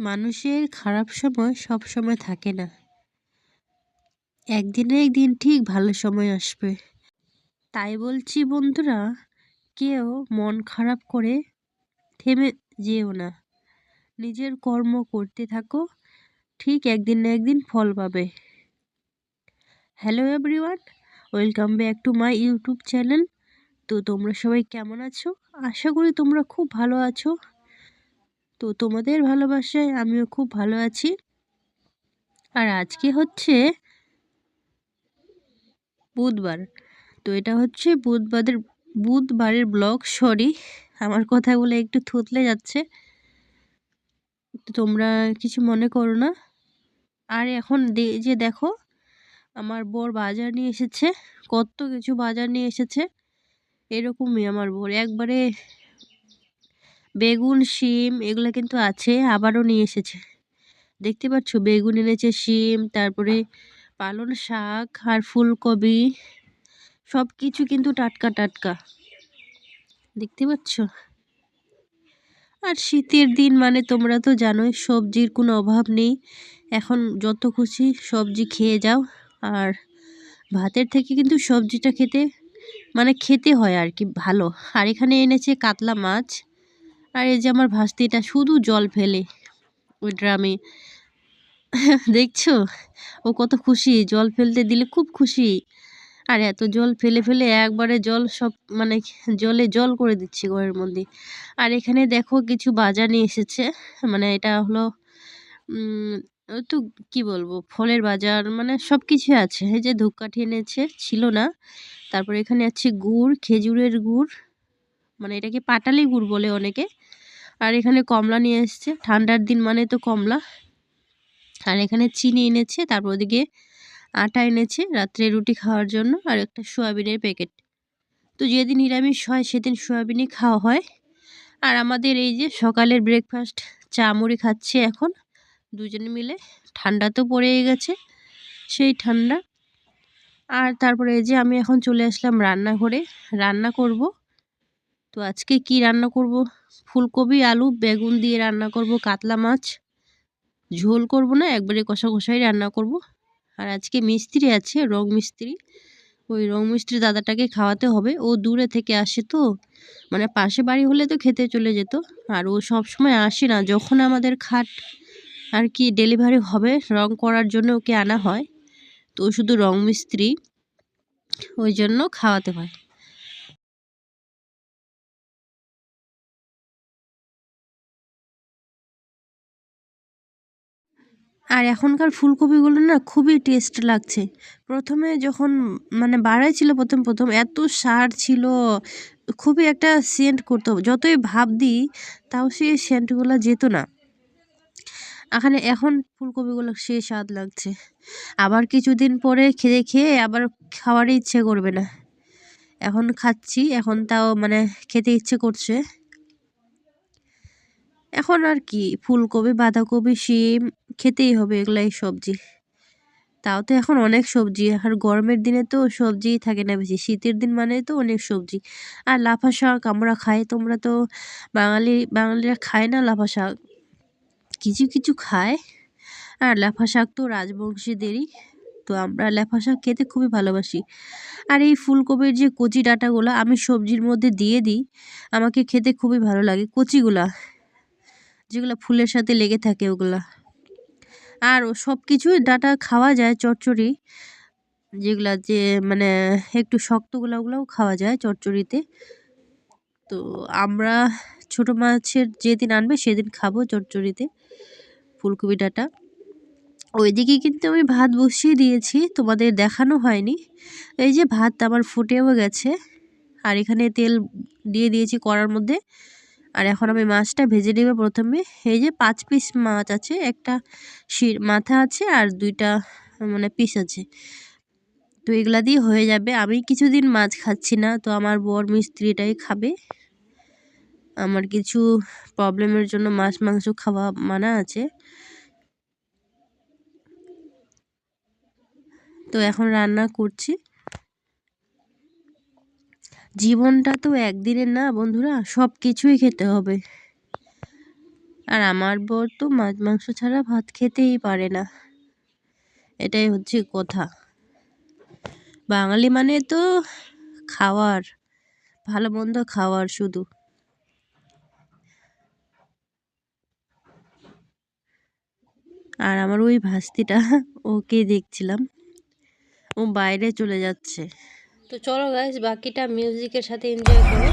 মানুষের খারাপ সময় সব সময় থাকে না। একদিনে একদিন ঠিক ভালো সময় আসবে। তাই বলছি, বন্ধুরা, কেউ মন খারাপ করে থেমে যেও না। নিজের কর্ম করতে থাকো, ঠিক একদিন না একদিন ফল পাবে। Hello everyone welcome back to my YouTube channel তো তোমরা সবাই কেমন আছো? আশা করি তোমরা খুব ভালো আছো। তো তোমাদের ভালোবাসায় আমিও খুব ভালো আছি। আর আজকে হচ্ছে বুধবার। তো এটা হচ্ছে বুধবারের বুধবারের ব্লগ সরি আমার কথাগুলো একটু থুতলে যাচ্ছে। তো তোমরা কিছু মনে করো না। আর এখন যে দেখো, আমার বর বাজার নিয়ে এসেছে, কত কিছু বাজার নিয়ে এসেছে। এরকমই আমার বর। একবারে বেগুন, শিম এগুলো কিন্তু আছে, আবারও নিয়ে এসেছে। দেখতে পাচ্ছ? বেগুন এনেছে, শিম, তারপরে পালন শাক আর ফুলকপি। সব কিছু কিন্তু টাটকা টাটকা। দেখতে পাচ্ছ? আর শীতের দিন মানে তোমরা তো জানোই, সবজির কোনো অভাব নেই। এখন যত খুশি সবজি খেয়ে যাও। আর ভাতের থেকে কিন্তু সবজিটা খেতে মানে খেতে হয় আর কি, ভালো। আর এখানে এনেছে কাতলা মাছ। আর এই যে আমার ভাস্তিটা শুধু জল ফেলে ওই ড্রামে। দেখছ? ও কত খুশি, জল ফেলতে দিলে খুব খুশি। আর এত জল ফেলে ফেলে একবারে জল সব মানে জলে জল করে দিচ্ছি ঘরের মধ্যে। আর এখানে দেখো কিছু বাজার নিয়ে এসেছে মানে এটা হলো তো কি বলব, ফলের বাজার মানে সব কিছুই আছে। এই যে ধূপকাঠি এনেছে, ছিল না। তারপর এখানে আছে গুড়, খেজুরের গুড় মানে এটাকে পাটালি গুড় বলে অনেকে। আর এখানে কমলা নিয়ে এসছে। ঠান্ডার দিন মানে তো কমলা। আর এখানে চিনি এনেছে, তারপর ওদিকে আটা এনেছে রাত্রে রুটি খাওয়ার জন্য আর একটা সোয়াবিনের প্যাকেট। তো যেদিন নিরামিষ হয় সেদিন সোয়াবিনই খাওয়া হয়। আর আমাদের এই যে সকালের ব্রেকফাস্ট চা মুড়ি খাচ্ছে এখন, দুজনে মিলে। ঠান্ডা তো পড়েই গেছে সেই ঠান্ডা। আর তারপরে এই যে আমি এখন চলে আসলাম রান্নাঘরে। রান্না করব। তো আজকে কি রান্না করব? ফুলকপি, আলু, বেগুন দিয়ে রান্না করব, কাতলা মাছ। ঝোল করব না, একবারে কষা কষাই রান্না করব। আর আজকে মিস্ত্রি আছে, রং মিস্ত্রি। ওই রং মিস্ত্রি দাদাটাকে খাওয়াতে হবে। ও দূরে থেকে আসে তো মানে পাশে বাড়ি হলে তো খেতে চলে যেত। আর ও সব সময় আসে না, যখন আমাদের খাট আর কি ডেলিভারি হবে, রং করার জন্য ওকে আনা হয়। তো শুধু রং মিস্ত্রি, ওই জন্য খাওয়াতে হয়। আর এখনকার ফুলকপিগুলো না খুবই টেস্ট লাগছে। প্রথমে যখন মানে বাড়াই ছিল প্রথম প্রথম, এত সার ছিল, খুবই একটা সেন্ট করতো। যতই ভাব দিই, তাও সে সেন্টগুলো যেত না। এখানে এখন ফুলকপিগুলো সে স্বাদ লাগছে। আবার কিছুদিন পরে খেয়ে খেয়ে আবার খাওয়ার ইচ্ছে করবে না। এখন খাচ্ছি, এখন তাও মানে খেতে ইচ্ছে করছে। এখন আর কি, ফুলকপি, বাঁধাকপি, শিম, খেতেই হবে এগুলাই সবজি। তাও তো এখন অনেক সবজি, আর গরমের দিনে তো সবজিই থাকে না বেশি, শীতের দিন মানে তো অনেক সবজি। আর লাফা শাক আমরা খাই, তোমরা তো বাঙালি, বাঙালিরা খায় না লাফা শাক? কিছু কিছু খায়, আর লাফা শাক তো রাজবংশীদেরই, তো আমরা ল্যাফা শাক খেতে খুবই ভালোবাসি। আর এই ফুলকপির যে কচি ডাঁটাগুলো আমি সবজির মধ্যে দিয়ে দিই, আমাকে খেতে খুবই ভালো লাগে কচিগুলা। যেগুলো ফুলের সাথে লেগে থাকে ওগুলা। আর সব কিছুই ডাটা খাওয়া যায়, চচ্চড়ি। যেগুলা যে মানে একটু শক্তগুলো ওগুলোও খাওয়া যায় চচ্চড়িতে। তো আমরা ছোট মাছের যেদিন আনবে সেদিন খাব চচ্চড়িতে ফুলকপি ডাটা। ওইদিকে কিন্তু আমি ভাত বসিয়ে দিয়েছি, তোমাদের দেখানো হয়নি। এই যে ভাত আমার ফুটেও গেছে। আর এখানে তেল দিয়ে দিয়েছি কড়ার মধ্যে। আর এখন আমি মাছটা ভেজে নেবে প্রথমে। এই যে পাঁচ পিস মাছ আছে, একটা শির, মাথা আছে আর দুইটা মানে পিস আছে। তো এগুলা দিয়ে হয়ে যাবে। আমি কিছুদিন মাছ খাচ্ছি না, তো আমার বর মিস্ত্রিটাই খাবে। আমার কিছু প্রবলেমের জন্য মাছ, মাংস খাওয়া মানা আছে। তো এখন রান্না করছি। জীবনটা তো একদিনের না, বন্ধুরা সব কিছুই খেতে হবে। আর আমার বর তো মাছ, মাংস ছাড়া ভাত খেতেই পারে না। এটাই হচ্ছে কথা। বাঙালি মানে তো খাওয়ার, ভালো মন্দ খাওয়ার শুধু। আর আমার ওই ভাস্তিটা, ওকে দেখছিলাম। ও বাইরে চলে যাচ্ছে। তো চলো গাইস বাকিটা মিউজিকের সাথে এনজয় করো।